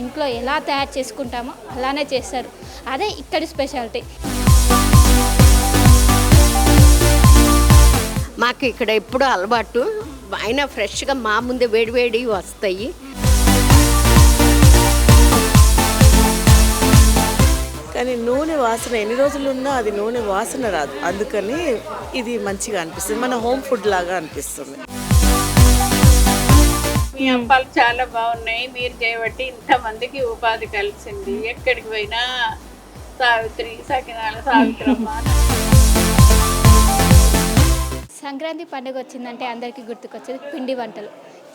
ఇంట్లో ఎలా తయారు చేసుకుంటామో అలానే చేస్తారు. అదే ఇక్కడి స్పెషాలిటీ. మాకు ఇక్కడ ఎప్పుడూ అలవాటు. అయినా ఫ్రెష్గా మా ముందే వేడివేడి వస్తాయి. కానీ నూనె వాసన ఎన్ని రోజులు ఉన్నా అది నూనె వాసన రాదు. అందుకని ఇది మంచిగా అనిపిస్తుంది. మన హోమ్ ఫుడ్ లాగా అనిపిస్తుంది. మీ అప్పాలు చాలా బాగున్నాయి. మీరు చేయబట్టి ఇంతమందికి ఉపాధి కలిసింది. ఎక్కడికి పోయినా సావిత్రి సకినాల సావిత్రమ్మ. సంక్రాంతి పండుగ వచ్చిందంటే అందరికీ గుర్తుకొచ్చేది పిండి వంటలు.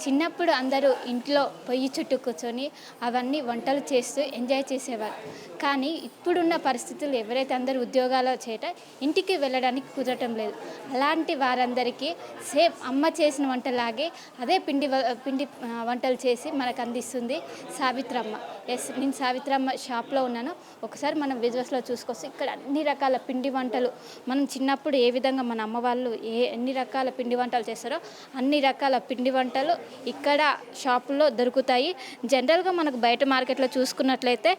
చిన్నప్పుడు అందరూ ఇంట్లో పొయ్యి చుట్టూ కూర్చొని అవన్నీ వంటలు చేస్తూ ఎంజాయ్ చేసేవారు. కానీ ఇప్పుడున్న పరిస్థితులు ఎవరైతే అందరూ ఉద్యోగాలు చేయట ఇంటికి వెళ్ళడానికి కుదరటం లేదు. అలాంటి వారందరికీ సేమ్ అమ్మ చేసిన వంటలాగే అదే పిండి వ- పిండి వంటలు చేసి మనకు అందిస్తుంది సావిత్రమ్మ. ఎస్ నేను సావిత్రమ్మ షాప్లో ఉన్నాను. ఒకసారి మనం విజువల్స్లో చూసుకోవచ్చు ఇక్కడ అన్ని రకాల పిండి వంటలు. మనం చిన్నప్పుడు ఏ విధంగా మన అమ్మ వాళ్ళు ఏ ఎన్ని రకాల పిండి వంటలు చేస్తారో అన్ని రకాల పిండి వంటలు ఇక్కడ షాపుల్లో దొరుకుతాయి. జనరల్గా మనకు బయట మార్కెట్లో చూసుకున్నట్లయితే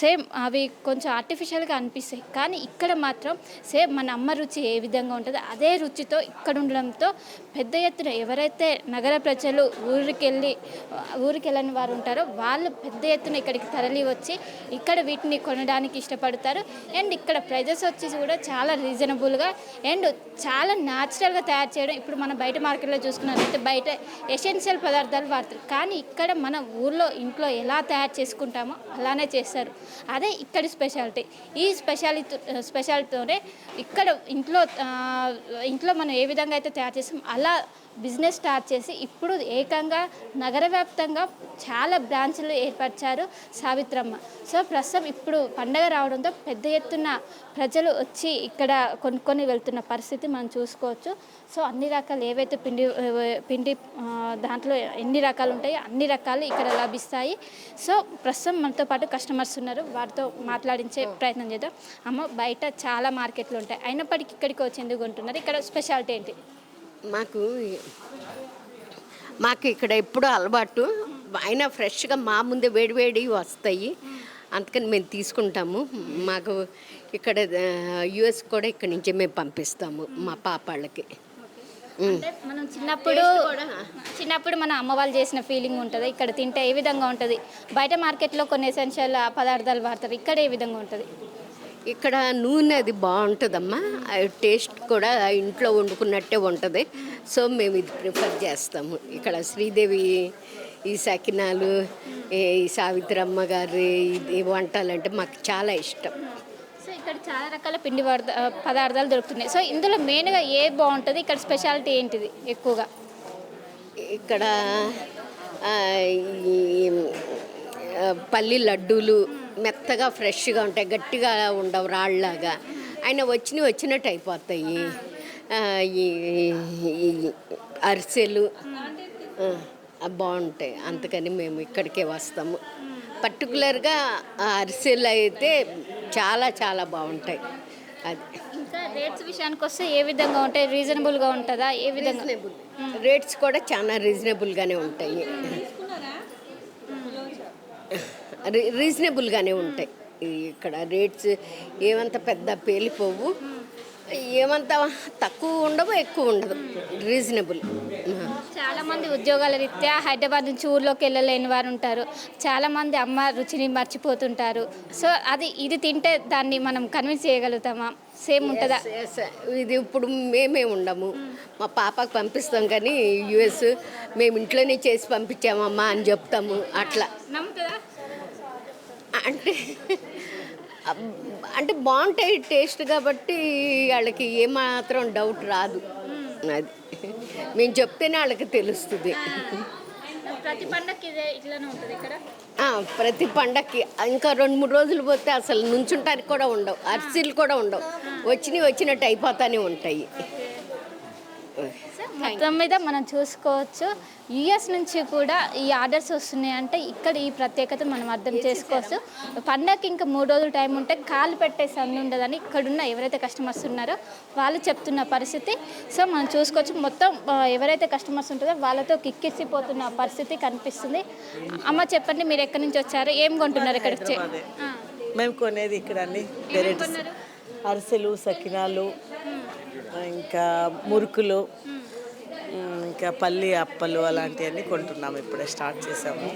సేమ్ అవి కొంచెం ఆర్టిఫిషియల్గా అనిపిస్తాయి. కానీ ఇక్కడ మాత్రం సేమ్ మన అమ్మ రుచి ఏ విధంగా ఉంటుందో అదే రుచితో ఇక్కడ ఉండడంతో పెద్ద ఎత్తున ఎవరైతే నగర ప్రజలు ఊరికెళ్ళి ఊరికెళ్ళని వారు ఉంటారో వాళ్ళు పెద్ద ఎత్తున ఇక్కడికి తరలి వచ్చి ఇక్కడ వీటిని కొనడానికి ఇష్టపడతారు. అండ్ ఇక్కడ ప్రైజెస్ వచ్చి కూడా చాలా రీజనబుల్గా అండ్ చాలా న్యాచురల్గా తయారు చేయడం. ఇప్పుడు మనం బయట మార్కెట్లో చూసుకున్నట్లయితే బయట ఎసెన్షియల్ పదార్థాలు వాడతారు. కానీ ఇక్కడ మన ఊర్లో ఇంట్లో ఎలా తయారు చేసుకుంటామో అలానే చేస్తారు. అదే ఇక్కడి స్పెషాలిటీ. ఈ స్పెషాలిటీ స్పెషాలిటీతోనే ఇక్కడ ఇంట్లో ఇంట్లో మనం ఏ విధంగా అయితే తయారు చేస్తాం అలా బిజినెస్ స్టార్ట్ చేసి ఇప్పుడు ఏకంగా నగర వ్యాప్తంగా చాలా బ్రాంచ్లు ఏర్పరిచారు సావిత్రమ్మ. సో ప్రస్తుతం ఇప్పుడు పండగ రావడంతో పెద్ద ఎత్తున ప్రజలు వచ్చి ఇక్కడ కొనుక్కొని వెళ్తున్న పరిస్థితి మనం చూసుకోవచ్చు. సో అన్ని రకాలు ఏవైతే పిండి పిండి దాంట్లో ఎన్ని రకాలు ఉంటాయో అన్ని రకాలు ఇక్కడ లభిస్తాయి. సో ప్రస్తుతం మనతో పాటు కస్టమర్స్ ఉన్నారు. వారితో మాట్లాడించే ప్రయత్నం చేద్దాం. అమ్మ బయట చాలా మార్కెట్లు ఉంటాయి. అయినప్పటికీ ఇక్కడికి వచ్చి ఎందుకు ఉంటున్నారు. ఇక్కడ స్పెషాలిటీ ఏంటి? మాకు మాకు ఇక్కడ ఎప్పుడూ అలవాటు. అయినా ఫ్రెష్గా మా ముందే వేడివేడి వస్తాయి. అందుకని మేము తీసుకుంటాము. మాకు ఇక్కడ యుఎస్ కూడా ఇక్కడి నుంచే మేము పంపిస్తాము మా పాపాళ్ళకి అంటే మనం చిన్నప్పుడు చిన్నప్పుడు మన అమ్మ వాళ్ళు చేసిన ఫీలింగ్ ఉంటుంది. ఇక్కడ తింటే ఏ విధంగా ఉంటుంది? బయట మార్కెట్లో కొన్ని ఎసెన్షియల్ పదార్థాలు వాడతారు. ఇక్కడ ఏ విధంగా ఉంటుంది? ఇక్కడ నూనె అది బాగుంటుందమ్మా. టేస్ట్ కూడా ఇంట్లో వండుకున్నట్టే ఉంటుంది. సో మేము ఇది ప్రిఫర్ చేస్తాము. ఇక్కడ శ్రీదేవి ఈ సకినాలు ఈ సావిత్రమ్మ గారి వంటలు అంటే మాకు చాలా ఇష్టం. సో ఇక్కడ చాలా రకాల పిండి పదార్థ- పదార్థాలు దొరుకుతున్నాయి. సో ఇందులో మెయిన్గా ఏ బాగుంటుంది? ఇక్కడ స్పెషాలిటీ ఏంటిది ఎక్కువగా? ఇక్కడ పల్లి లడ్డూలు మెత్తగా ఫ్రెష్గా ఉంటాయి. గట్టిగా ఉండవు రాళ్ళలాగా. ఆయన వచ్చినవి వచ్చినట్టు అయిపోతాయి. అరిసెలు. బాగుంటాయి. అందుకని మేము ఇక్కడికే వస్తాము. పర్టికులర్గా అరిసెలు అయితే చాలా చాలా బాగుంటాయి. అది. ఇంకా రేట్స్ విషయానికి వస్తే ఏ విధంగా ఉంటాయి? రీజనబుల్గా ఉంటుందా? ఏ విధంగా? రేట్స్ కూడా చాలా రీజనబుల్గానే ఉంటాయి. రీజనబుల్గానే ఉంటాయి. ఇక్కడ రేట్స్ ఏమంత పెద్ద పేలిపోవు. ఏమంత తక్కువ ఉండవు ఎక్కువ ఉండదు. రీజనబుల్. చాలా మంది ఉద్యోగాల రీత్యా హైదరాబాద్ నుంచి ఊర్లోకి వెళ్ళలేని వారు ఉంటారు. చాలా మంది అమ్మ రుచిని మర్చిపోతుంటారు. సో అది ఇది తింటే దాన్ని మనం కన్విన్స్ చేయగలుగుతామా? సేమ్ ఉంటుందా. ఇది ఇప్పుడు మేమే ఉండము. మా పాపకు పంపిస్తాం కానీ యుఎస్ మేము ఇంట్లోనే చేసి పంపించామమ్మా అని చెప్తాము. అట్లా. నమ్ముతుందా? అంటే అంటే బాగుంటాయి టేస్ట్ కాబట్టి వాళ్ళకి ఏమాత్రం డౌట్ రాదు. అది. మేము చెప్తేనే వాళ్ళకి తెలుస్తుంది. ప్రతి పండగకి ఇదే ఇట్లానే ఉంటుంది ఇక్కడ? ఆ, ప్రతి పండక్కి ఇంకా రెండు మూడు రోజులు పోతే అసలు నుంచుంటానికి కూడా ఉండవు. అరిసెలు కూడా ఉండవు. వచ్చినవి వచ్చినట్టు అయిపోతానే ఉంటాయి. మొత్తం మీద మనం చూసుకోవచ్చు. యుఎస్ నుంచి కూడా ఈ ఆర్డర్స్ వస్తున్నాయి అంటే ఇక్కడ ఈ ప్రత్యేకత మనం అర్థం చేసుకోవచ్చు. పండగకి ఇంకా మూడు రోజులు టైం ఉంటే కాలు పెట్టే సందు ఉండదని ఇక్కడున్న ఎవరైతే కస్టమర్స్ ఉన్నారో వాళ్ళు చెప్తున్న పరిస్థితి. సో మనం చూసుకోవచ్చు మొత్తం ఎవరైతే కస్టమర్స్ ఉంటుందో వాళ్ళతో కిక్కిసిపోతున్న పరిస్థితి కనిపిస్తుంది. అమ్మ చెప్పండి మీరు ఎక్కడి నుంచి వచ్చారు? ఏం కొంటున్నారు ఇక్కడికి? వచ్చి? మేము కొనేది ఇక్కడ అన్ని అరిసెలు సకినాలు ఇంకా మురుకులు ఇంకా పల్లి అప్పలు అలాంటివన్నీ కొంటున్నాము. ఇప్పుడే స్టార్ట్ చేసాము.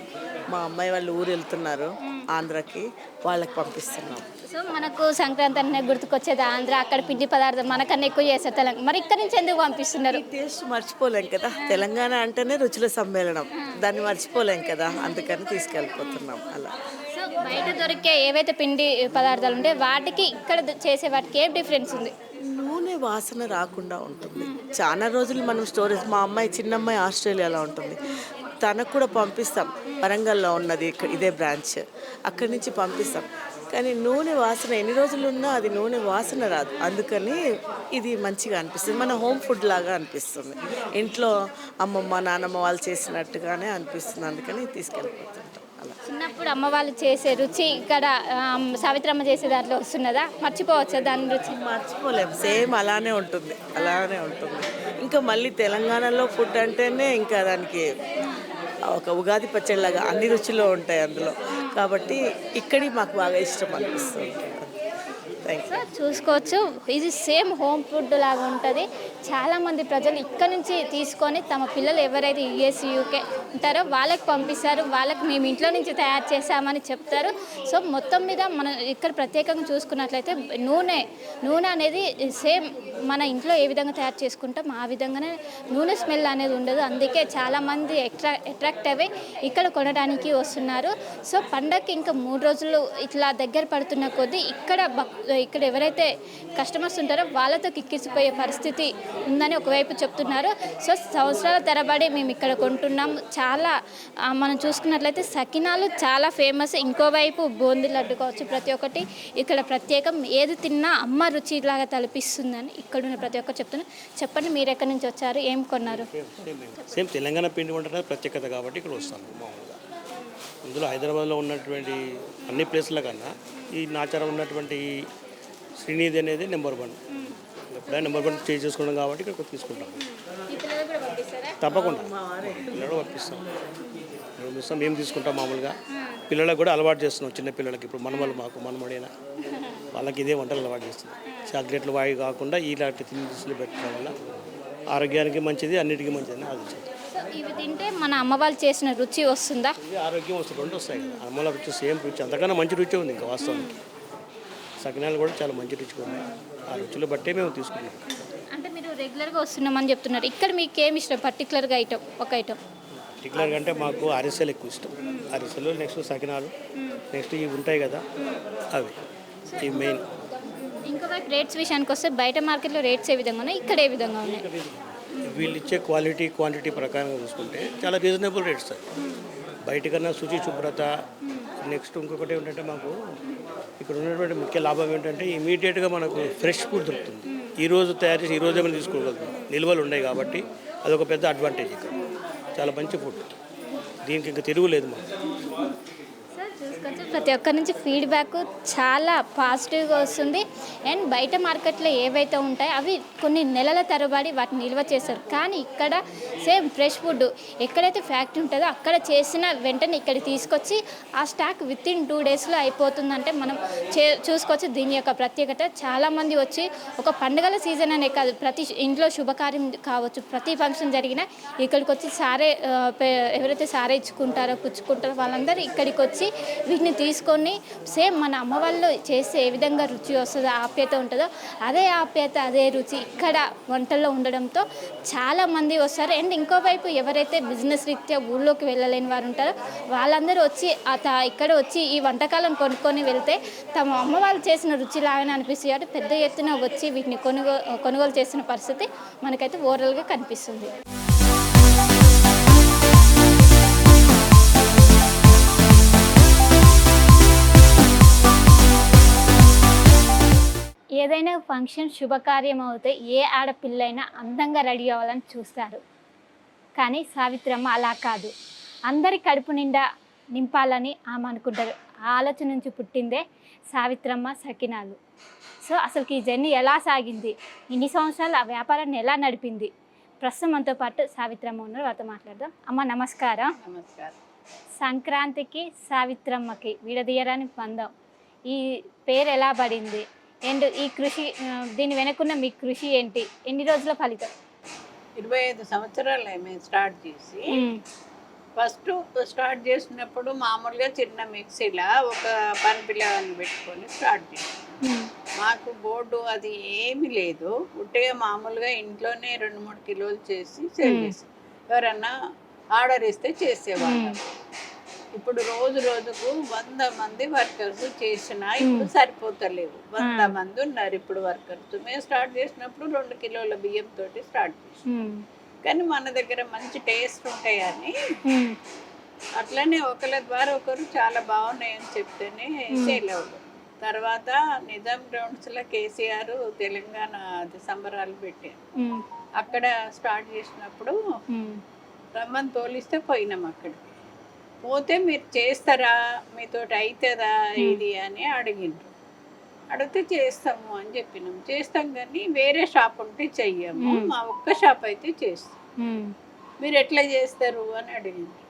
మా అమ్మాయి వాళ్ళు ఊరు వెళ్తున్నారు ఆంధ్రాకి వాళ్ళకి పంపిస్తున్నాం. సో మనకు సంక్రాంతి అనే గుర్తుకొచ్చేది ఆంధ్ర అక్కడ పిండి పదార్థం మనకన్నా ఎక్కువ చేస్తారు తెలంగాణ. మరి ఇక్కడ నుంచి ఎందుకు పంపిస్తున్నారు? టేస్ట్ మర్చిపోలేం కదా. తెలంగాణ అంటేనే రుచుల సమ్మేళనం. దాన్ని మర్చిపోలేం కదా. అందుకని తీసుకెళ్ళిపోతున్నాం అలా. సో బయట దొరికే ఏవైతే పిండి పదార్థాలు ఉంటే వాటికి ఇక్కడ చేసే వాటికి ఏం డిఫరెన్స్ ఉంది? నూనె వాసన రాకుండా ఉంటుంది. చాలా రోజులు మనం స్టోరేజ్ మా అమ్మాయి చిన్నమ్మాయి ఆస్ట్రేలియాలో ఉంటుంది. తనకు కూడా పంపిస్తాం. వరంగల్లో ఉన్నది ఇదే బ్రాంచ్. అక్కడి నుంచి పంపిస్తాం. కానీ నూనె వాసన ఎన్ని రోజులు ఉన్నా అది నూనె వాసన రాదు. అందుకని ఇది మంచిగా అనిపిస్తుంది. మన హోమ్ ఫుడ్ లాగా అనిపిస్తుంది. ఇంట్లో అమ్మమ్మ నానమ్మ వాళ్ళు చేసినట్టుగానే అనిపిస్తుంది. అందుకని తీసుకెళ్ళిపోతాం. చిన్నప్పుడు అమ్మ వాళ్ళు చేసే రుచి ఇక్కడ సావిత్రమ్మ చేసే దాంట్లో వస్తున్నదా? మర్చిపోవచ్చా దాని రుచి? మర్చిపోలేం. సేమ్ అలానే ఉంటుంది. అలానే ఉంటుంది. ఇంకా మళ్ళీ తెలంగాణలో ఫుడ్ అంటేనే ఇంకా దానికి ఒక ఉగాది పచ్చడిలాగా అన్ని రుచులు ఉంటాయి అందులో. కాబట్టి ఇక్కడి మాకు బాగా ఇష్టం అనిపిస్తుంది. థ్యాంక్ చూసుకోవచ్చు. ఇది సేమ్ హోమ్ ఫుడ్ లాగా ఉంటుంది. చాలామంది ప్రజలు ఇక్కడ నుంచి తీసుకొని తమ పిల్లలు ఎవరైతే యుఎస్ యూకే ఉంటారో వాళ్ళకి పంపిస్తారు. వాళ్ళకి మేము ఇంట్లో నుంచి తయారు చేసామని చెప్తారు. సో మొత్తం మీద మనం ఇక్కడ ప్రత్యేకంగా చూసుకున్నట్లయితే నూనె నూనె అనేది సేమ్ మన ఇంట్లో ఏ విధంగా తయారు చేసుకుంటాం ఆ విధంగానే నూనె స్మెల్ అనేది ఉండదు. అందుకే చాలామంది అట్రా అట్రాక్ట్ అయ్యి ఇక్కడ కొనడానికి వస్తున్నారు. సో పండగకి ఇంకా మూడు రోజులు ఇట్లా దగ్గర పడుతున్న కొద్దీ ఇక్కడ భక్- ఇక్కడ ఎవరైతే కస్టమర్స్ ఉంటారో వాళ్ళతో కిక్కిసిపోయే పరిస్థితి ఉందని ఒకవైపు చెప్తున్నారు. సో సంవత్సరాల తరబడి మేము ఇక్కడ కొంటున్నాం. చాలా మనం చూసుకున్నట్లయితే సకినాలు చాలా ఫేమస్. ఇంకోవైపు బూందీ లడ్డు కావచ్చు ప్రతి ఒక్కటి ఇక్కడ ప్రత్యేకం. ఏది తిన్నా అమ్మ రుచిలాగా తలపిస్తుందని ఇక్కడ ఉన్న ప్రతి ఒక్కరు చెప్తున్నారు. చెప్పండి మీరు ఎక్కడి నుంచి వచ్చారు? ఏం కొన్నారు? సేమ్ తెలంగాణ పిండి వంట ప్రత్యేకత కాబట్టి ఇక్కడ వస్తాను మామూలుగా. ఇందులో హైదరాబాద్లో ఉన్నటువంటి అన్ని ప్లేస్ల కన్నా ఈ నాచారం ఉన్నటువంటి శ్రీనిధి అనేది నెంబర్ వన్. ఎప్పుడైనా నెంబర్ వన్ చేంజ్ చేసుకున్నాం కాబట్టి ఇక్కడ తీసుకుంటాం. తప్పకుండా. పిల్లలు పంపిస్తాం. పంపిస్తాం మేము తీసుకుంటాం మామూలుగా. పిల్లలకు కూడా అలవాటు చేస్తున్నాం చిన్న పిల్లలకి. ఇప్పుడు మనమలు మాకు మనమడైనా. వాళ్ళకి ఇదే వంటలు అలవాటు చేస్తున్నాం. చాక్లెట్లు వాయి కాకుండా ఇలాంటి తిండి పెట్టడం వల్ల ఆరోగ్యానికి మంచిది అన్నిటికీ మంచిది అని ఆలోచించాం ఇవి తింటే మన అమ్మ వాళ్ళు చేసిన రుచి వస్తుందా? ఆరోగ్యం వస్తుంది రెండు వస్తాయి. కదా అమ్మల రుచి సేమ్ రుచి అంతకన్నా మంచి రుచి ఉంది ఇంకా వాస్తవానికి. సకినాలు కూడా చాలా మంచి రుచిగా ఉన్నాయి. ఆ రుచులు బట్టే మేము తీసుకున్నాం. అంటే మీరు రెగ్యులర్గా వస్తున్నామని చెప్తున్నారు. ఇక్కడ మీకు ఏమి ఇష్టం? పర్టికులర్గా ఐటమ్ ఒక ఐటమ్ పర్టికులర్గా అంటే మాకు అరిసెలు ఎక్కువ ఇష్టం. అరిసెలు నెక్స్ట్ సకినాలు నెక్స్ట్ ఇవి ఉంటాయి కదా అవి. ఇవి మెయిన్. ఇంకోవైపు రేట్స్ విషయానికి వస్తే బయట మార్కెట్లో రేట్స్ ఏ విధంగా ఉన్నాయి? ఇక్కడ ఏ విధంగా ఉన్నాయి? వీళ్ళు ఇచ్చే క్వాలిటీ క్వాంటిటీ ప్రకారంగా చూసుకుంటే చాలా రీజనబుల్ రేట్స్ అవి బయట కన్నా శుచి శుభ్రత నెక్స్ట్ ఇంకొకటి ఏంటంటే మాకు ఇక్కడ ఉన్నటువంటి ముఖ్య లాభం ఏంటంటే ఇమీడియట్గా మనకు ఫ్రెష్ ఫుడ్ దొరుకుతుంది. ఈ రోజు తయారు చేసి ఈ రోజే మనం తీసుకోగలుగుతాం. నిల్వలు ఉన్నాయి కాబట్టి అదొక పెద్ద అడ్వాంటేజ్ ఇక్కడ. చాలా మంచి ఫుడ్ దీనికి ఇంకా తిరుగులేదు మాకు. ప్రతి ఒక్కరి నుంచి ఫీడ్బ్యాక్ చాలా పాజిటివ్గా వస్తుంది. అండ్ బయట మార్కెట్లో ఏవైతే ఉంటాయో అవి కొన్ని నెలల తరబడి వాటిని నిల్వ చేస్తారు. కానీ ఇక్కడ సేమ్ ఫ్రెష్ ఫుడ్ ఎక్కడైతే ఫ్యాక్టరీ ఉంటుందో అక్కడ చేసిన వెంటనే ఇక్కడ తీసుకొచ్చి ఆ స్టాక్ విత్ ఇన్ టూ డేస్లో అయిపోతుందంటే మనం చే చూసుకోవచ్చు. దీని యొక్క ప్రత్యేకత చాలామంది వచ్చి ఒక పండుగల సీజన్ అనే కాదు ప్రతి ఇంట్లో శుభకార్యం కావచ్చు. ప్రతి ఫంక్షన్ జరిగినా ఇక్కడికి వచ్చి సారే ఎవరైతే సారే ఇచ్చుకుంటారో పుచ్చుకుంటారో వాళ్ళందరూ ఇక్కడికి వచ్చి వీటిని తీసుకొని సేమ్ మన అమ్మ వాళ్ళు చేస్తే ఏ విధంగా రుచి వస్తుందో ఆప్యాయత ఉంటుందో అదే ఆప్యాయత అదే రుచి ఇక్కడ వంటల్లో ఉండడంతో చాలామంది వస్తారు. అండ్ ఇంకోవైపు ఎవరైతే బిజినెస్ రీత్యా ఊళ్ళోకి వెళ్ళలేని వారు ఉంటారో వాళ్ళందరూ వచ్చి ఇక్కడ వచ్చి ఈ వంటకాలను కొనుక్కొని వెళ్తే తమ అమ్మ వాళ్ళు చేసిన రుచి లాగానే అనిపిస్తుంది కాబట్టి పెద్ద ఎత్తున వచ్చి వీటిని కొనుగో కొనుగోలు చేసిన పరిస్థితి మనకైతే ఓవరాల్గా కనిపిస్తుంది. ఏదైనా ఫంక్షన్ శుభకార్యం అవుతే ఏ ఆడపిల్లైనా అందంగా రెడీ అవ్వాలని చూస్తారు. కానీ సావిత్రమ్మ అలా కాదు. అందరి కడుపు నిండా నింపాలని ఆమె అనుకుంటారు ఆ ఆలోచన నుంచి పుట్టిందే సావిత్రమ్మ సకినాలు. సో అసలు ఈ జర్నీ ఎలా సాగింది? ఇన్ని సంవత్సరాలు ఆ వ్యాపారాన్ని ఎలా నడిపింది? ప్రస్తుతం మనతో పాటు సావిత్రమ్మ ఉన్నారు. వారితో మాట్లాడదాం. అమ్మ నమస్కారం. నమస్కారం. సంక్రాంతికి సావిత్రమ్మకి విడదీయరాని బంధం. ఈ పేరు ఎలా పడింది? అండ్ ఈ కృషి దీని వెనుకున్న మీ కృషి ఏంటి? ఎన్ని రోజుల ఫలితం? ఇరవై ఐదు సంవత్సరాలు మేము స్టార్ట్ చేసి ఫస్ట్ స్టార్ట్ చేసినప్పుడు మామూలుగా చిన్న మిక్సీలా ఒక పని పిల్లగాన్ని పెట్టుకొని స్టార్ట్ చేసాం. మాకు బోర్డు అది ఏమీ లేదు. ఉట్టిగా మామూలుగా ఇంట్లోనే రెండు మూడు కిలోలు చేసి సేల్ చేసాం ఎవరన్నా ఆర్డర్ ఇస్తే చేసేవాళ్ళం. ఇప్పుడు రోజు రోజుకు వంద మంది వర్కర్స్ చేసినా ఇప్పుడు సరిపోతలేవు. వంద మంది ఉన్నారు ఇప్పుడు వర్కర్స్ మేము స్టార్ట్ చేసినప్పుడు రెండు కిలోల బియ్యం తోటి స్టార్ట్ చేసాం కానీ మన దగ్గర మంచి టేస్ట్ ఉంటాయని అట్లనే ఒకరి ద్వారా ఒకరు చాలా బాగున్నాయని చెప్తేనే సేల్ అవ్వదు తర్వాత నిజాం గ్రౌండ్స్లో కేసీఆర్ తెలంగాణ అది సంబరాలు పెట్టారు. అక్కడ స్టార్ట్ చేసినప్పుడు రమ్మని తోలిస్తే పోయినాం అక్కడికి. పోతే మీరు చేస్తారా? మీతోటి అవుతుందా ఇది అని అడిగిండ్రు. అడిగితే చేస్తాము అని చెప్పినాం. చేస్తాం కానీ వేరే షాప్ ఉంటే చెయ్యము. మా ఒక్క షాప్ అయితే చేస్తాం. మీరు ఎట్లా చేస్తారు అని అడిగింది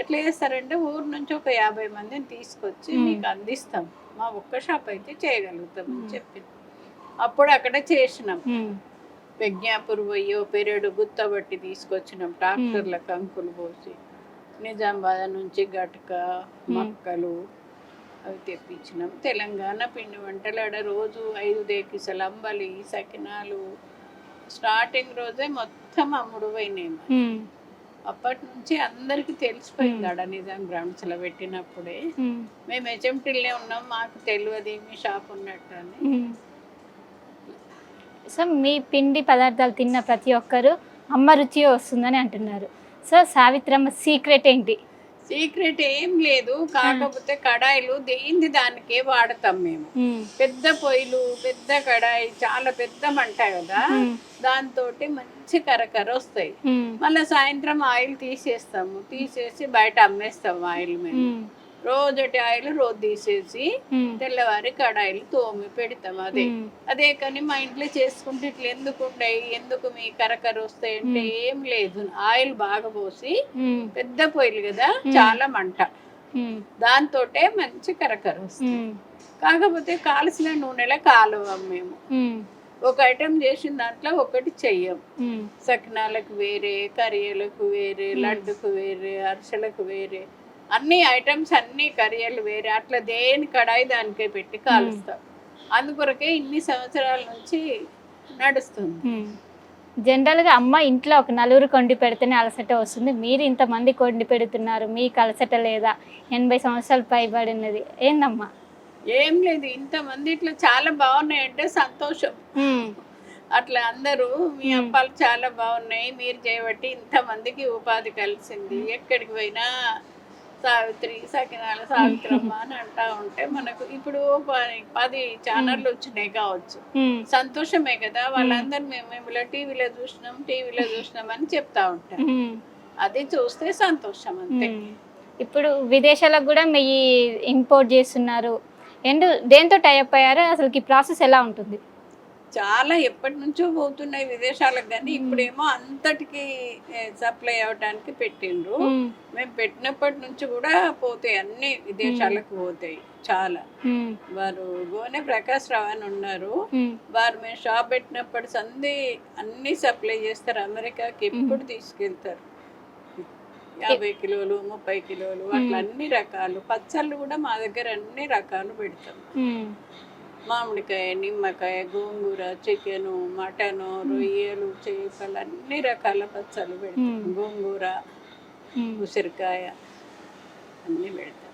ఎట్లా చేస్తారంటే ఊరు నుంచి ఒక యాభై మందిని తీసుకొచ్చి మీకు అందిస్తాం. మా ఒక్క షాప్ అయితే చేయగలుగుతాం అని చెప్పింది అప్పుడు అక్కడ చేసినాం. ప్రజ్ఞాపూర్ పోయి ఓ పెరడు గుత్తబట్టి తీసుకొచ్చినాం. ట్రాక్టర్ల కంకులు పోసి. నిజామాబాద్ నుంచి గటక మక్కలు అవి తెప్పించినాం. తెలంగాణ పిండి వంటలు ఆడ రోజు ఐదు దేకిసలు అంబలి సకినాలు. స్టార్టింగ్ రోజే మొత్తం అమ్ముడు పోయినాయి. అప్పటి నుంచి అందరికీ తెలిసిపోయింది ఆడ నిజాం గ్రౌండ్స్లో పెట్టినప్పుడే. మేము హెచ్ఎంటీలే ఉన్నాం మాకు తెలియదు మీ షాప్ ఉన్నట్టు అని. సో మీ పిండి పదార్థాలు తిన్న ప్రతి ఒక్కరు అమ్మ రుచి వస్తుందని అంటున్నారు. సో సావిత్రమ్మ సీక్రెట్ ఏంటి? సీక్రెట్ ఏం లేదు. కాకపోతే కడాయిలు దేంది దానికే వాడతాం మేము. పెద్ద పొయ్యిలు పెద్ద కడాయి చాలా పెద్ద మంట కదా. దాంతో మంచి కరకర వస్తాయి. మళ్ళీ సాయంత్రం ఆయిల్ తీసేస్తాము. తీసేసి బయట అమ్మేస్తాము ఆయిల్ మేము. రోజటి ఆయిల్ రోజు తీసేసి తెల్లవారి కడాయిలు తోమి పెడతాం అదే. అదే కానీ మా ఇంట్లో చేసుకుంటే ఇట్లా ఎందుకు ఉండయి? ఎందుకు మీ కరకర వస్తాయి అంటే ఏం లేదు. ఆయిల్ బాగా పోసి పెద్ద పొయ్యిలు కదా చాలా మంట. దాంతోటే మంచి కరకర వస్తుంది. కాకపోతే కాల్సిన నూనెలో కాలువం మేము. ఒక ఐటెం చేసిన దాంట్లో ఒకటి చెయ్యం. సకినాలకు వేరే కరియలకు వేరే లడ్డుకు వేరే అరిసెలకు వేరే. అన్ని ఐటమ్స్ అన్ని కరియలు వేరే అట్లా దేని కడాయి దానికే పెట్టి కాలుస్తాం. అందుకొరకే ఇన్ని సంవత్సరాల నుంచి నడుస్తుంది. జనరల్గా అమ్మ ఇంట్లో ఒక నలుగురు కొండి పెడితేనే అలసట వస్తుంది. మీరు ఇంతమంది కొండి పెడుతున్నారు మీకు అలసట లేదా? ఎనభై సంవత్సరాలు పైబడినది. ఏందమ్మా? ఏం లేదు ఇంతమంది ఇట్లా చాలా బాగున్నాయంటే సంతోషం. అట్లా అందరూ మీ అప్పాలు చాలా బాగున్నాయి మీరు చేయబట్టి ఇంతమందికి ఉపాధి కలిసింది. ఎక్కడికి పోయినా సావిత్రి సకినాల సావిత్రమ్మ అని అంటా ఉంటే మనకు ఇప్పుడు పది ఛానళ్ళు వచ్చినాయి కావచ్చు. సంతోషమే కదా వాళ్ళందరూ మేము మేము ఇలా టీవీలో చూసినాం టీవీలో చూసినాం అని చెప్తా ఉంటాం అది చూస్తే సంతోషం అంతే. ఇప్పుడు విదేశాలకు కూడా మీ ఇంపోర్ట్ చేస్తున్నారు. అండ్ దేంతో టైప్ అయ్యారు? అసలు ఈ ప్రాసెస్ ఎలా ఉంటుంది? చాలా ఎప్పటి నుంచో పోతున్నాయి విదేశాలకు కానీ ఇప్పుడేమో అంతటికి సప్లై అవటానికి పెట్టిండ్రు. మేము. పెట్టినప్పటి నుంచి కూడా పోతాయి అన్ని విదేశాలకు పోతాయి చాలా. వారు గోనె ప్రకాష్ రావు అని ఉన్నారు. వారు మేము షాప్ పెట్టినప్పటి సంది అన్ని సప్లై చేస్తారు అమెరికాకి ఎప్పుడు తీసుకెళ్తారు. యాభై కిలోలు ముప్పై కిలోలు అట్లా అన్ని రకాలు. పచ్చళ్ళు కూడా మా దగ్గర అన్ని రకాలు పెడతాం. మామిడికాయ నిమ్మకాయ గోంగూర చికెను మటను రొయ్యలు చేపలు అన్ని రకాల పచ్చళ్ళు పెడతాం. గోంగూర ఉసిరికాయ అన్నీ పెడతాం.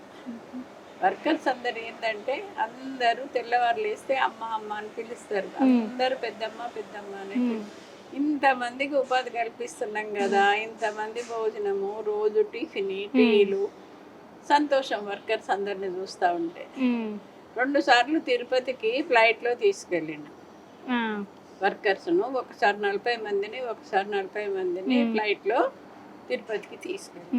వర్కర్స్ అందరు ఏంటంటే అందరూ తెల్లవారు లేస్తే అమ్మ అమ్మ అని పిలుస్తారు. అందరూ పెద్దమ్మ పెద్దమ్మ అని ఇంతమందికి ఉపాధి కల్పిస్తున్నాం కదా ఇంతమంది భోజనము రోజు టిఫిన్ టీలు. సంతోషం వర్కర్స్ అందరిని చూస్తూ ఉంటే. రెండు సార్లు తిరుపతికి ఫ్లైట్లో తీసుకెళ్ళిన ఆ, వర్కర్స్ను ఒకసారి నలభై మందిని ఒకసారి నలభై మందిని ఫ్లైట్లో తిరుపతికి తీసుకెళ్ళి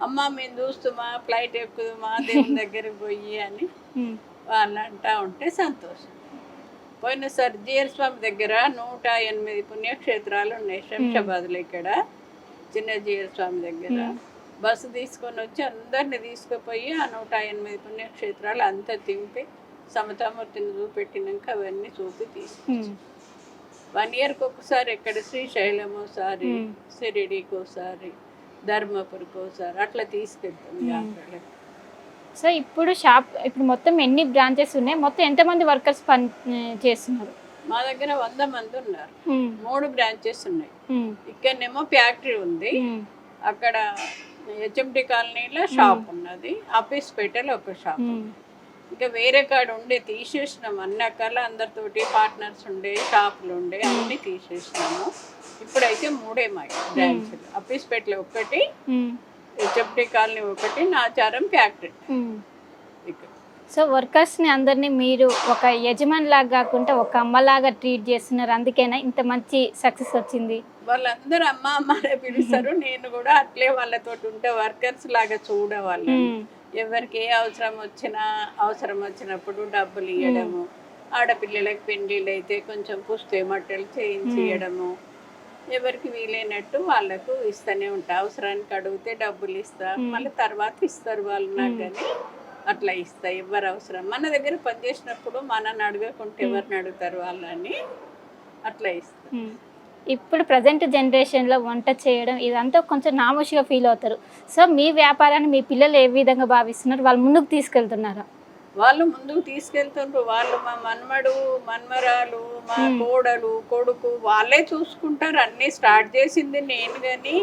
అమ్మ మేము చూస్తుమా ఫ్లైట్ ఎక్కుదమా దేవుని దగ్గరికి పోయి అని వాళ్ళు అంటా ఉంటే సంతోషం. పోయినసారి జిఆర్ స్వామి దగ్గర నూట ఎనిమిది పుణ్యక్షేత్రాలు ఉన్నాయి. శంషాబాద్లో ఇక్కడ చిన్న జిఆర్ స్వామి దగ్గర. బస్సు తీసుకొని వచ్చి అందరిని తీసుకుపోయి ఆ నూట ఎనిమిది పుణ్యక్షేత్రాలు అంతా తింపి సమతామూర్తిని చూపెట్టినాక అవన్నీ చూపి తీసుకొచ్చి. వన్ ఇయర్కి ఒకసారి ఎక్కడ శ్రీశైలం ఒకసారి షిరిడీకి ఒకసారి ధర్మపురికి ఒకసారి అట్లా తీసుకెళ్తాం. సో ఇప్పుడు షాప్ ఇప్పుడు మొత్తం ఎన్ని బ్రాంచెస్ ఉన్నాయి? మొత్తం ఎంతమంది వర్కర్స్ పని చేస్తున్నారు? మా దగ్గర వంద మంది ఉన్నారు. మూడు బ్రాంచెస్ ఉన్నాయి. ఇక్కడనేమో ఫ్యాక్టరీ ఉంది. అక్కడ హెచ్ఎండి కాలనీలో షాప్ ఉన్నది. ఆఫీస్ పెట్టెలో ఒక షాప్ ఇంకా వేరే కాడ ఉండే తీసేసినాం. అన్ని అక్కల అందరితోటి పార్ట్నర్స్ ఉండే షాపులు ఉండే అన్ని తీసేసినాము. ఇప్పుడైతే మూడే మాకు బ్రాంచ్లు. పెట్టెలో ఒకటి హెచ్ఎండి కాలనీ ఒకటి నాచారం ఫ్యాక్టరీ. సో వర్కర్స్ని అందరినీ మీరు ఒక యజమాని లాగా కాకుండా ఒక అమ్మలాగా ట్రీట్ చేస్తున్నారు. అందుకేనా ఇంత మంచి సక్సెస్ వచ్చింది? వాళ్ళందరూ అమ్మ అమ్మ అనే పిలుస్తారు. నేను కూడా అట్లే వాళ్ళతో ఉంటే వర్కర్స్ లాగా చూడవాళ్ళని ఉమ్, ఎవరికి ఏ అవసరం వచ్చినా అవసరం వచ్చినప్పుడు డబ్బులు ఇవ్వడము ఆడపిల్లలకి పెళ్ళిళ్ళు అయితే కొంచెం పుస్తే మట్టలు చేయించి ఇవ్వడము ఎవరికి వీలైనట్టు వాళ్ళకు ఇస్తూనే ఉంటా. అవసరానికి అడిగితే డబ్బులు ఇస్తా. మళ్ళీ తర్వాత ఇస్తారు వాళ్ళు నాకు కానీ అట్లా ఇస్తా ఎవరు అవసరం. మన దగ్గర పనిచేసినప్పుడు మనని అడగకుంటే ఎవరిని అడుగుతారు వాళ్ళని? అట్లా ఇస్తా. ఇప్పుడు ప్రజెంట్ జనరేషన్లో వంట చేయడం ఇదంతా కొంచెం నామోషిగా ఫీల్ అవుతారు. సో మీ వ్యాపారాన్ని మీ పిల్లలు ఏ విధంగా భావిస్తున్నారు? వాళ్ళు ముందుకు తీసుకెళ్తున్నారా? వాళ్ళు ముందుకు తీసుకెళ్తుండ్రు. వాళ్ళు మా మన్మడు మన్మరాలు మా కోడలు కొడుకు వాళ్ళే చూసుకుంటారు. అన్నీ స్టార్ట్ చేసింది నేను కానీ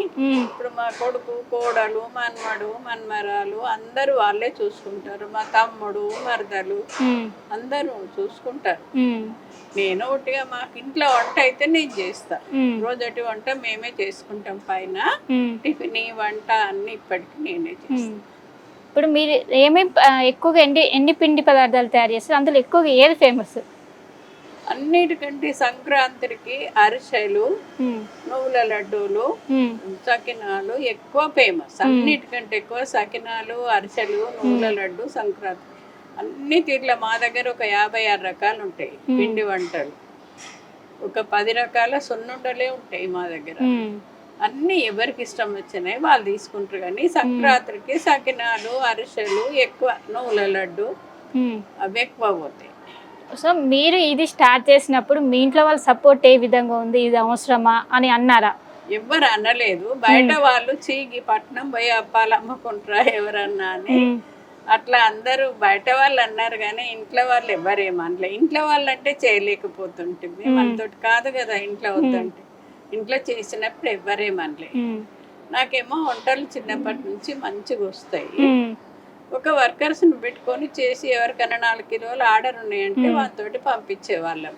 ఇప్పుడు మా కొడుకు కోడలు మన్మడు మన్మరాలు అందరూ వాళ్ళే చూసుకుంటారు. మా తమ్ముడు మరదలు అందరూ చూసుకుంటారు. నేను ఒకటిగా మాకు ఇంట్లో వంట అయితే నేను చేస్తా. రోజటి వంట మేమే చేసుకుంటాం పైన. టిఫిన్ వంట అన్ని ఇప్పటికి నేనే చేస్తాను. ఇప్పుడు మీరు ఏమేమి ఎక్కువగా ఎండి ఎండి పిండి పదార్థాలు తయారు చేస్తారు? అందులో ఎక్కువగా ఏది ఫేమస్ అన్నిటికంటే సంక్రాంతికి అరిసెలు నువ్వుల లడ్డూలు సకినాలు ఎక్కువ ఫేమస్ అన్నిటికంటే ఎక్కువ సకినాలు అరిసెలు నువ్వుల లడ్డు సంక్రాంతి. అన్ని తీర్ల మా దగ్గర ఒక యాభై ఆరు రకాలు ఉంటాయి పిండి వంటలు. ఒక పది రకాల సున్నుండలే ఉంటాయి మా దగ్గర. అన్ని ఎవరికి ఇష్టం వచ్చినాయి వాళ్ళు తీసుకుంటారు. కానీ సంక్రాంతికి సకినాలు అరిసెలు ఎక్కువ నువ్వుల లడ్డు అవి ఎక్కువ పోతాయి. సో మీరు ఇది స్టార్ట్ చేసినప్పుడు మీ ఇంట్లో వాళ్ళ సపోర్ట్ ఏ విధంగా ఉంది? ఇది అవసరమా? అని అన్నారా? ఎవ్వరు అనలేదు. బయట వాళ్ళు చీగి పట్నం పోయి అప్పాలు అమ్ముకుంటారా ఎవరన్నా అని అట్లా అందరూ బయట వాళ్ళు అన్నారు. కానీ ఇంట్లో వాళ్ళు ఎవరేమనలే ఇంట్లో వాళ్ళు అంటే చేయలేకపోతుంటుంది మనతోటి కాదు కదా ఇంట్లో వద్దంటే ఇంట్లో చేసినప్పుడు ఎవరేమనలే నాకేమో వంటలు చిన్నప్పటి నుంచి మంచిగా వస్తాయి. ఒక వర్కర్స్ని పెట్టుకొని చేసి ఎవరికైనా నాలుగు కిలోలు ఆర్డర్ ఉన్నాయంటే వాళ్ళతోటి పంపించేవాళ్ళం.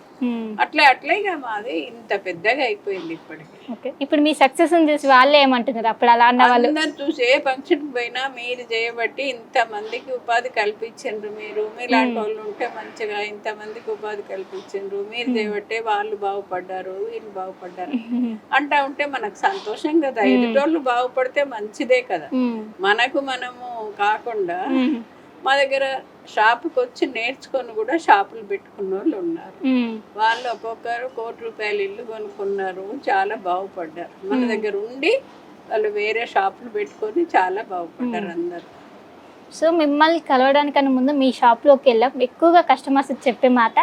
అట్లా అట్లా ఇక మాది ఇంత పెద్దగా అయిపోయింది ఇప్పటికి. ఓకే. ఇప్పుడు మీ సక్సెస్ చూసి వాళ్ళే ఏమంటున్నారు? అప్పుడు అలా అన్న వాళ్ళు అందరు చూసి ఏ ఫంక్షన్కి పోయినా మీరు చేయబట్టి ఇంత మందికి ఉపాధి కల్పించిండ్రు మీరు. మీలాంటి వాళ్ళు ఉంటే మంచిగా ఇంత మందికి ఉపాధి కల్పించిండ్రు. మీరు చేయబట్టే వాళ్ళు బాగుపడ్డారు వీళ్ళు బాగుపడ్డారు అంటా ఉంటే మనకు సంతోషం కదా. ఎదుటోళ్ళు బాగుపడితే మంచిదే కదా. మనకు మనము కాకుండా మా దగ్గర షాపుకి వచ్చి నేర్చుకొని కూడా షాపులు పెట్టుకున్న వాళ్ళు ఉన్నారు వాళ్ళు ఒక్కొక్కరు కోటి రూపాయలు ఇల్లు కొనుక్కున్నారు. చాలా బాగుపడ్డారు. మన దగ్గర ఉండి వాళ్ళు వేరే షాపులు పెట్టుకొని చాలా బాగుపడ్డారు అందరు. సో మిమ్మల్ని కలవడానికన్నా ముందు మీ షాప్లోకి వెళ్ళాం. ఎక్కువగా కస్టమర్స్ చెప్పే మాట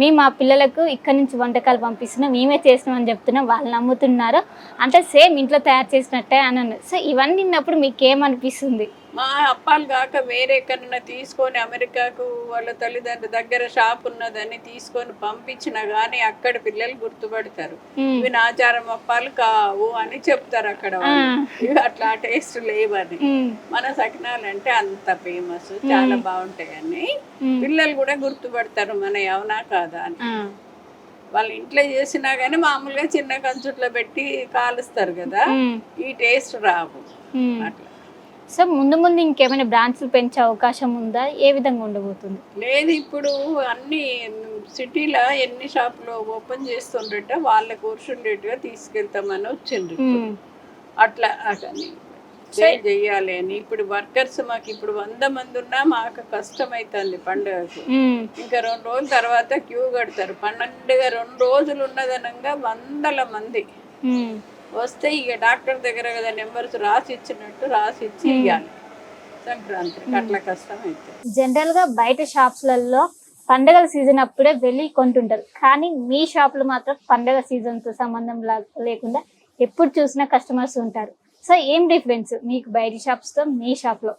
మేము మా పిల్లలకు ఇక్కడ నుంచి వంటకాలు పంపిస్తున్నాం. మేమే చేస్తున్నాం చెప్తున్నాం. వాళ్ళు నమ్ముతున్నారు. అంటే సేమ్ ఇంట్లో తయారు చేసినట్టే అని అన్నారు. సో ఇవన్నీ విన్నప్పుడు మీకు ఏమనిపిస్తుంది మా అప్పాలు కాక వేరే ఎక్కడన్నా తీసుకొని అమెరికాకు వాళ్ళ తల్లిదండ్రుల దగ్గర షాప్ ఉన్నదని తీసుకొని పంపించినా కానీ అక్కడ పిల్లలు గుర్తుపడతారు. ఇవి నాచారం అప్పాలు కావు అని చెప్తారు అక్కడ. ఇవి అట్లా టేస్ట్ లేవని. మన సకినాలు అంటే అంత ఫేమస్ చాలా బాగుంటాయని. పిల్లలు కూడా గుర్తుపడతారు మన అవునా కాదా అని. వాళ్ళు ఇంట్లో చేసినా కానీ మామూలుగా చిన్న కంచుట్లో పెట్టి కాలుస్తారు కదా. ఈ టేస్ట్ రావు. అట్లా. సో ముందు ముందు ఇంకేమైనా బ్రాంచ్లు పెంచే అవకాశం ఉందా? ఏ విధంగా ఉండబోతుంది? లేదు ఇప్పుడు అన్ని సిటీలో ఎన్ని షాపులు ఓపెన్ చేస్తుండ్రట వాళ్ళ కూర్చుండేట్టుగా తీసుకెళ్తామని వచ్చిండ్రు. అట్లా అటని చేంజ్ చెయ్యాలి అని. ఇప్పుడు వర్కర్స్ మాకు ఇప్పుడు వంద మంది ఉన్నా మాకు కష్టం అవుతుంది పండుగకు. ఇంకా రెండు రోజుల తర్వాత క్యూ కడతారు. పండుగ రెండు రోజులు ఉన్నదనంగా వందల మంది. వస్తే ఇక డాక్టర్ దగ్గర కదా నెంబర్స్ రాసి ఇచ్చినట్టు రాసి ఇచ్చి ఇవ్వాలి సంక్రాంతికి అట్లా కష్టం అవుతుంది జనరల్గా బయట షాప్స్లలో పండగల సీజన్ అప్పుడే వెళ్ళి కొంటుంటారు. కానీ మీ షాప్లో మాత్రం పండగ సీజన్తో సంబంధం లేకుండా ఎప్పుడు చూసినా కస్టమర్స్ ఉంటారు. సో ఏం డిఫరెన్స్ మీకు బయట షాప్స్తో మీ షాప్లో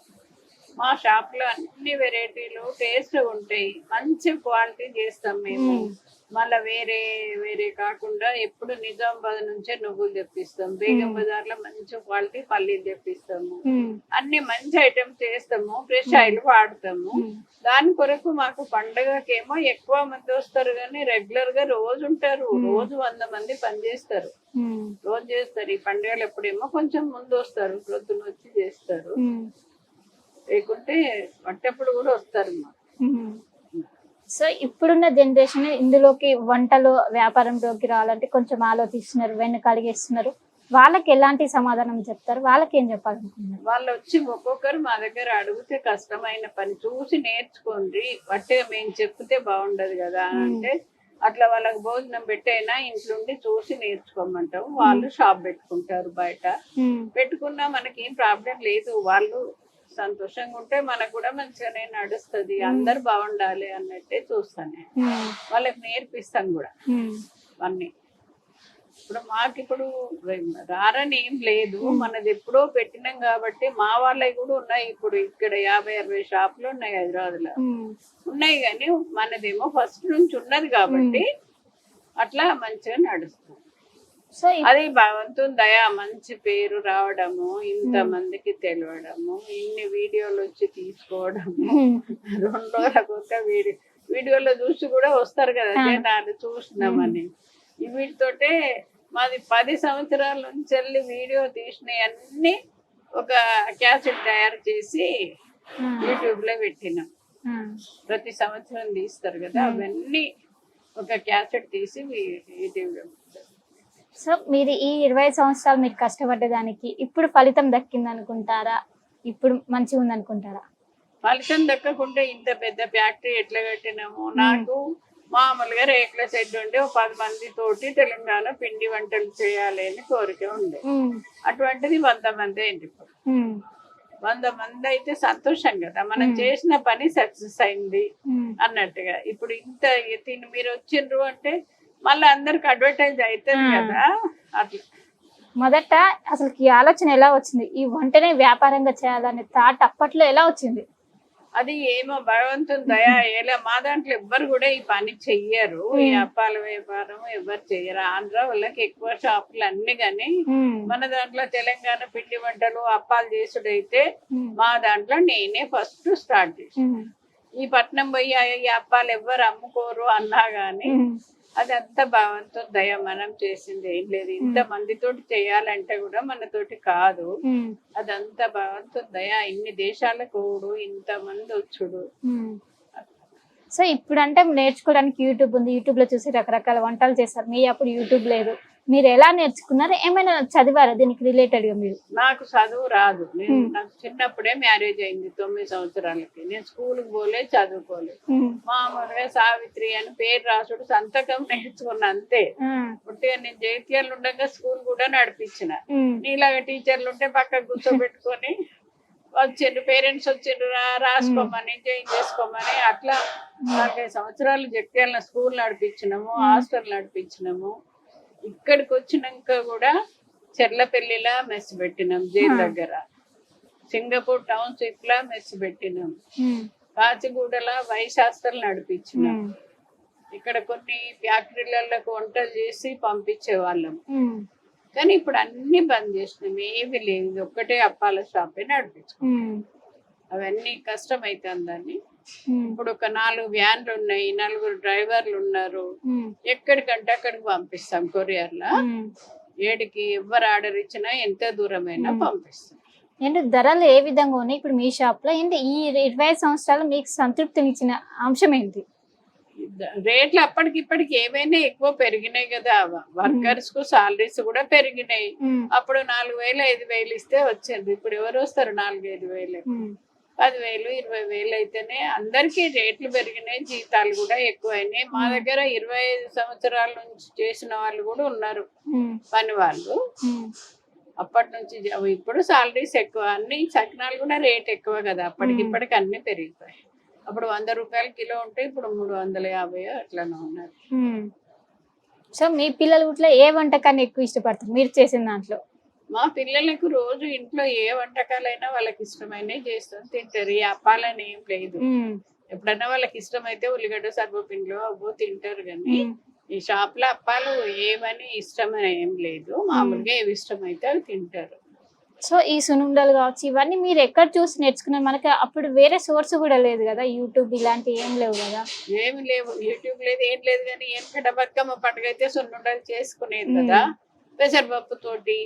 మా షాప్లో అన్ని వెరైటీలు టేస్ట్ ఉంటాయి. మంచి క్వాలిటీ చేస్తాం మేము. మళ్ళా వేరే వేరే కాకుండా ఎప్పుడు నిజామాబాద్ నుంచే నువ్వులు తెప్పిస్తాం. బేగం బజార్లో మంచి క్వాలిటీ పల్లీలు తెప్పిస్తాము. అన్ని మంచి ఐటమ్స్ చేస్తాము ఫ్రెష్ ఆయిల్ వాడతాము. దాని కొరకు మాకు పండగకేమో ఎక్కువ మంది వస్తారు కానీ రెగ్యులర్గా రోజు ఉంటారు. రోజు వంద మంది పని చేస్తారు. రోజు చేస్తారు. ఈ పండుగలు ఎప్పుడేమో కొంచెం ముందు వస్తారు. ప్రొద్దున వచ్చి చేస్తారు. లేకుంటే పట్టేప్పుడు కూడా వస్తారు మాకు. సో ఇప్పుడున్న జనరేషన్ ఇందులోకి వంటలు వ్యాపారంలోకి రావాలంటే కొంచెం ఆలోచిస్తున్నారు వెనక అడిగేస్తున్నారు వాళ్ళకి ఎలాంటి సమాధానం చెప్తారు? వాళ్ళకి ఏం చెప్పాలనుకుంటున్నారు? వాళ్ళు వచ్చి ఒక్కొక్కరు మా దగ్గర అడిగితే కష్టమైన పని చూసి నేర్చుకోండి. వట్టిగా మేము చెప్తే బాగుండదు కదా అంటే అట్లా వాళ్ళకి భోజనం పెట్టైనా ఇంట్లోండి చూసి నేర్చుకోమంటాం వాళ్ళు షాప్ పెట్టుకుంటారు బయట. పెట్టుకున్నా మనకి ఏం ప్రాబ్లం లేదు. వాళ్ళు సంతోషంగా ఉంటే మనకు కూడా మంచిగానే నడుస్తుంది అందరు బాగుండాలి అన్నట్టే చూస్తాను. వాళ్ళకి నేర్పిస్తాం కూడా. అన్ని. ఇప్పుడు మాకు ఇప్పుడు రారని ఏం లేదు. మనది ఎప్పుడో పెట్టినాం కాబట్టి మా వాళ్ళవి కూడా ఉన్నాయి. ఇప్పుడు ఇక్కడ యాభై అరవై షాపులు ఉన్నాయి హైదరాబాద్లో ఉన్నాయి కానీ మనదేమో ఫస్ట్ నుంచి ఉన్నది కాబట్టి అట్లా మంచిగా నడుస్తుంది. అది భగవంతుని దయా మంచి పేరు రావడము ఇంత మందికి తెలియడము ఇన్ని వీడియోలు వచ్చి తీసుకోవడము. రెండు రోజులకు ఒక వీడియో వీడియోలో చూసి కూడా వస్తారు కదా జనాలు చూసినామని. వీటితోటే మాది పది సంవత్సరాల నుంచి వెళ్ళి వీడియో తీసినవి అన్ని ఒక క్యాసెట్ తయారు చేసి యూట్యూబ్లో పెట్టినాం. ప్రతి సంవత్సరం తీస్తారు కదా అవన్నీ ఒక క్యాసెట్ తీసి యూట్యూబ్. సో మీరు ఈ ఇరవై సంవత్సరాలు మీరు కష్టపడ్డదానికి ఇప్పుడు ఫలితం దక్కింది అనుకుంటారా ఇప్పుడు మంచిగా ఉంది అనుకుంటారా ఫలితం దక్కకుంటే ఇంత పెద్ద ఫ్యాక్టరీ ఎట్లా కట్టినాము? నాకు మామూలుగా రేకుల షెడ్ ఉండి ఒక పది మంది తోటి తెలంగాణ పిండి వంటలు చేయాలి అని కోరిక ఉండే అటువంటిది వంద మంది అయింది ఇప్పుడు. వంద మంది అయితే సంతోషం కదా. మనం చేసిన పని సక్సెస్ అయింది అన్నట్టుగా. ఇప్పుడు ఇంత మీరు వచ్చిండ్రు అంటే మళ్ళీ అందరికి అడ్వర్టైజ్ అవుతుంది కదా. అట్లా. మొదట అసలు ఈ ఆలోచన ఎలా వచ్చింది? ఈ వంటనే వ్యాపారంగా చేయాలనే థాట్ అప్పట్లో ఎలా వచ్చింది? అది ఏమో భగవంతుని దయ ఎలా మా దాంట్లో ఎవ్వరు కూడా ఈ పని చెయ్యరు. ఈ అప్పాల వ్యాపారం ఎవరు చెయ్యరు. ఆంధ్ర వాళ్ళకి ఎక్కువ షాపులు అన్ని కానీ మన దాంట్లో తెలంగాణ పిండి వంటలు అప్పాలు చేసుడైతే మా దాంట్లో నేనే ఫస్ట్ స్టార్ట్ చేసాను ఈ పట్నం పోయి ఈ అప్పాలు ఎవ్వరు అమ్ముకోరు అన్నా గానీ అదంతా భగవంతుని దయ మనం చేసింది ఏం లేదు. ఇంత మందితోటి చేయాలంటే కూడా మనతోటి కాదు. అదంతా భగవంతుని దయ. ఇన్ని దేశాలకు పోడు ఇంత మంది వచ్చుడు. సో ఇప్పుడు అంటే నేర్చుకోవడానికి యూట్యూబ్ ఉంది. యూట్యూబ్లో చూసి రకరకాల వంటలు చేస్తారు. మీ అప్పుడు యూట్యూబ్ లేదు. మీరు ఎలా నేర్చుకున్నారు? ఏమైనా చదివారా దీనికి రిలేటెడ్గా మీరు? నాకు చదువు రాదు. నేను నాకు చిన్నప్పుడే మ్యారేజ్ అయింది తొమ్మిది సంవత్సరాలకి. నేను స్కూల్కి పోలే చదువుకోలేదు మామూలుగా సావిత్రి అని పేరు రాసుడు సంతకం నేర్చుకున్నా అంతే. పుట్టిగా నేను జైత్యాలు ఉండగా స్కూల్ కూడా నడిపించిన. నీలాగా టీచర్లు ఉంటే పక్కకు కూర్చోబెట్టుకొని వచ్చిండ్రు పేరెంట్స్ వచ్చిండ్రు రాసుకోమని జాయిన్ చేసుకోమని అట్లా నాలుగైదు సంవత్సరాలు జగిత్యాల స్కూల్ నడిపించినాము హాస్టల్ నడిపించినాము. ఇక్కడికి వచ్చినాక కూడా చెర్లపల్లిలా మెస్ పెట్టినాం జైలు దగ్గర. సింగపూర్ టౌన్షిప్ లా మెస్ పెట్టినాం. కాచిగూడల హాస్టల్ నడిపించినాం. ఇక్కడ కొన్ని ఫ్యాక్టరీలకు వంటలు చేసి పంపించే వాళ్ళం కానీ ఇప్పుడు అన్ని బంద్ చేసినాం ఏవి లేవు. ఇది ఒక్కటే అప్పాల షాపే నడిపించుకున్నాం. అవన్నీ కష్టం అవుతుందని ఇప్పుడు ఒక నాలుగు వ్యాన్లు ఉన్నాయి నలుగురు డ్రైవర్లు ఉన్నారు. ఎక్కడికంటే అక్కడికి పంపిస్తాం కొరియర్లో ఏడికి ఎవరు ఆర్డర్ ఇచ్చినా ఎంత దూరమైనా పంపిస్తాం. ఏంటి ధరలు ఏ విధంగా ఉన్నాయి? ఇప్పుడు మీ షాప్లో ఏంటి? ఈ ఇరవై సంవత్సరాలు మీకు సంతృప్తినిచ్చిన అంశం ఏంటి? రేట్లు అప్పటికి ఇప్పటికి ఏమైనా ఎక్కువ పెరిగినాయి కదా. వర్కర్స్కు సాలరీస్ కూడా పెరిగినాయి. అప్పుడు నాలుగు వేలు ఐదు వేలు ఇస్తే వచ్చేది. ఇప్పుడు ఎవరు వస్తారు? నాలుగు ఐదు వేలు. పదివేలు ఇరవై వేలు అయితేనే అందరికీ రేట్లు పెరిగినాయి జీతాలు కూడా ఎక్కువైనాయి. మా దగ్గర ఇరవై ఐదు సంవత్సరాల నుంచి చేసిన వాళ్ళు కూడా ఉన్నారు. పని వాళ్ళు. అప్పటి నుంచి ఇప్పుడు సాలరీస్ ఎక్కువ అన్ని సకినాలు కూడా రేట్ ఎక్కువ కదా. అప్పటికి ఇప్పటికి అన్ని పెరిగిపోయాయి. అప్పుడు వంద రూపాయలు కిలో ఉంటే ఇప్పుడు మూడు వందల యాభై అట్లనే ఉన్నారు. సో మీ పిల్లలు ఇట్లా ఏ వంటకాన్ని ఎక్కువ ఇష్టపడతారు? మీరు చేసిన దాంట్లో? మా పిల్లలకు రోజు ఇంట్లో ఏ వంటకాలైనా వాళ్ళకి ఇష్టమైనవి చేస్తాం తింటారు. ఈ అప్పాలని ఏం లేదు. ఎప్పుడన్నా వాళ్ళకి ఇష్టమైతే ఉల్లిగడ్డ సర్వపిండిలో అవ్వో తింటారు కానీ ఈ షాప్లో అప్పాలు ఏమని ఇష్టమని ఏం లేదు. మామూలుగా ఏవి ఇష్టమైతే అవి తింటారు. సో ఈ సునుండలు కావచ్చు ఇవన్నీ మీరు ఎక్కడ చూసి నేర్చుకున్నారు? మనకి అప్పుడు వేరే సోర్స్ కూడా లేదు కదా యూట్యూబ్ ఇలాంటివి ఏం లేవు కదా. ఏమి లేవు. యూట్యూబ్ లేదు ఏం లేదు కానీ ఏం పెట్ట బతుకమ్మ పండుగ అయితే సున్నుండలు చేసుకునేది కదా. పెసరపప్పు తోటి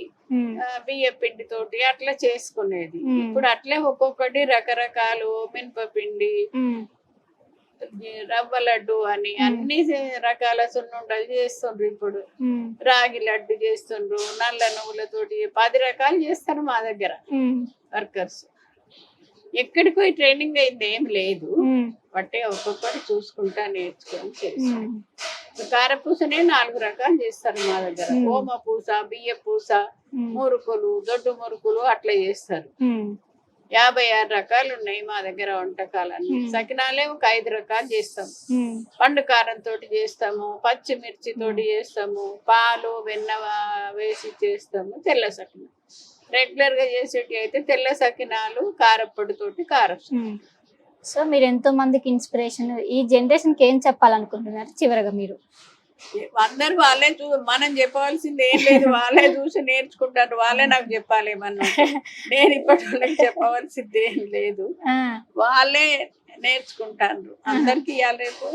బియ్య పిండి తోటి అట్లా చేసుకునేది. ఇప్పుడు అట్లే ఒక్కొక్కటి రకరకాలు మినపపిండి రవ్వ లడ్డు అని అన్ని రకాల సున్నుండలు చేస్తుండ్రు ఇప్పుడు. రాగి లడ్డు చేస్తుండ్రు నల్ల నువ్వులతోటి పది రకాలు చేస్తారు మా దగ్గర వర్కర్స్. ఎక్కడికి పోయి ట్రైనింగ్ అయింది ఏం లేదు. బట్టే ఒక్కొక్కటి చూసుకుంటా నేర్చుకొని చేస్తాం. ఉమ్, కారపూసనే నాలుగు రకాలు చేస్తారు మా దగ్గర. ఓమ పూస బియ్య పూస మురుకులు దొడ్డు మురుకులు అట్లా చేస్తారు. యాభై ఆరు రకాలు ఉన్నాయి మా దగ్గర వంటకాలన్నీ. సకినాలే ఒక ఐదు రకాలు చేస్తాం. పండు కారం తోటి చేస్తాము పచ్చిమిర్చి తోటి చేస్తాము పాలు వెన్న వేసి చేస్తాము తెల్ల సకిన. రెగ్యులర్గా చేసేటి అయితే తెల్ల సకినాలు కారప్పొడి తోటి కారం. సో మీరు ఎంతో మందికి ఇన్స్పిరేషన్ ఈ జనరేషన్కి ఏం చెప్పాలనుకుంటున్నారు చివరగా మీరు? అందరు వాళ్ళే చూ మనం చెప్పవలసింది ఏం లేదు వాళ్ళే చూసి నేర్చుకుంటారు వాళ్ళే నాకు చెప్పాలి ఏమన్నా. నేను ఇప్పటి వాళ్ళకి చెప్పవలసింది ఏం లేదు. వాళ్ళే నేర్చుకుంటారు అందరికి ఇవాళ రేపు.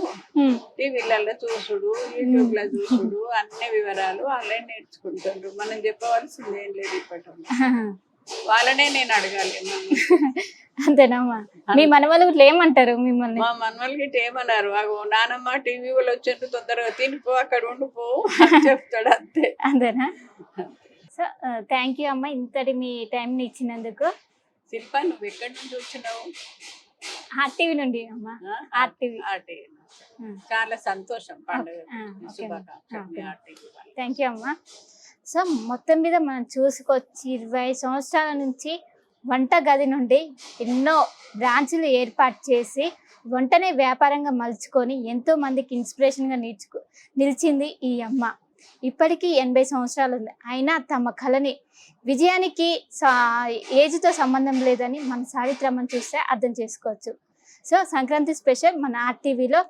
టీవీలలో చూసుడు యూట్యూబ్లో చూసుడు అన్ని వివరాలు వాళ్ళే నేర్చుకుంటారు మనం చెప్పవలసింది ఏం లేదు ఇప్పటి వాళ్ళు. వాళ్ళనే నేను అడగాలి. అంతేనమ్మా. మీ మనవాళ్ళు ఏమంటారు మిమ్మల్ని. మా మనవలకి ఏమన్నారు? అగో నానమ్మ టీవీ వాళ్ళు వచ్చిండ్రు తొందరగా తినిపో అక్కడ ఉండిపో అని చెప్తాడు అంతే. అంతేనా? సో థ్యాంక్ యూ అమ్మ ఇంతటి మీ టైంని ఇచ్చినందుకు. శిల్ప నువ్వు ఎక్కడి నుంచి వచ్చినావు? హార్ట్ టీవీ నుండి అమ్మ ఆ? RTV. ఆర్టీ. చాలా సంతోషం పండుగ. థ్యాంక్ యూ అమ్మ సో మొత్తం మీద మనం చూసుకొచ్చి ఇరవై సంవత్సరాల నుంచి వంట గది నుండి ఎన్నో బ్రాంచులు ఏర్పాటు చేసి వంటనే వ్యాపారంగా మలుచుకొని ఎంతో మందికి ఇన్స్పిరేషన్గా నిలుచుకు నిలిచింది ఈ అమ్మ ఇప్పటికీ ఎనభై సంవత్సరాలు ఉంది. అయినా తమ కళని విజయానికి సా ఏజ్తో సంబంధం లేదని మన సావిత్రమ్మని చూస్తే అర్థం చేసుకోవచ్చు. సో సంక్రాంతి స్పెషల్ మన ఆర్టీవీలో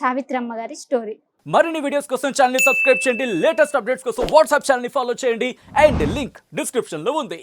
సావిత్రమ్మ గారి స్టోరీ. మరిన్ని వీడియోస్ కోసం ఛానల్ సబ్స్క్రైబ్ చేయండి. లేటెస్ట్ అప్డేట్స్ కోసం వాట్సాప్ ఛానల్ ఫాలో చేయండి. అండ్ లింక్ డిస్క్రిప్షన్లో ఉంది.